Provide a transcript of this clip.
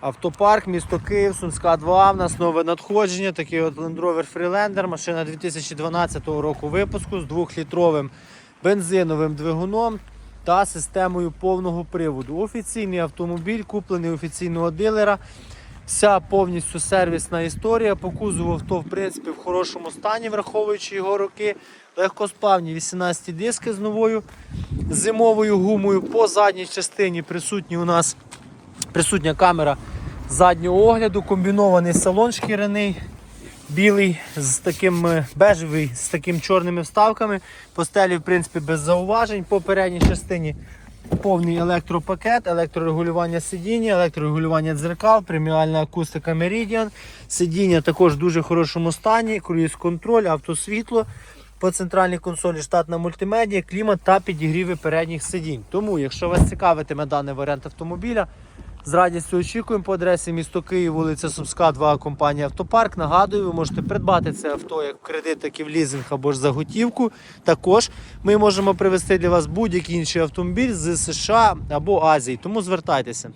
Автопарк, місто Київ, Сумська 2. В нас нове надходження. Такий от Land Rover Freelander. Машина 2012 року випуску з 2-літровим бензиновим двигуном та системою повного приводу. Офіційний автомобіль, куплений офіційного дилера. Вся повністю сервісна історія. По кузову авто, в принципі, в хорошому стані, враховуючи його роки. Легкосплавні 18 диски з новою зимовою гумою. По задній частині присутні у нас присутня камера заднього огляду, комбінований салон шкіряний, білий з таким е, бежевий, з таким чорними вставками. По стелі, в принципі, без зауважень. По передній частині повний електропакет, електрорегулювання сидіння, електрорегулювання дзеркал, преміальна акустика Meridian. Сидіння також в дуже хорошому стані, круїз-контроль, автосвітло. По центральній консолі штатна мультимедія, клімат та підігріви передніх сидінь. Тому, якщо вас цікавитиме даний варіант автомобіля, з радістю очікуємо по адресі місто Київ, вулиця Сумська, 2, компанія Автопарк. Нагадую, ви можете придбати це авто як в кредит, так і в лізинг або ж за готівку. Також ми можемо привезти для вас будь-який інший автомобіль з США або Азії. Тому звертайтеся.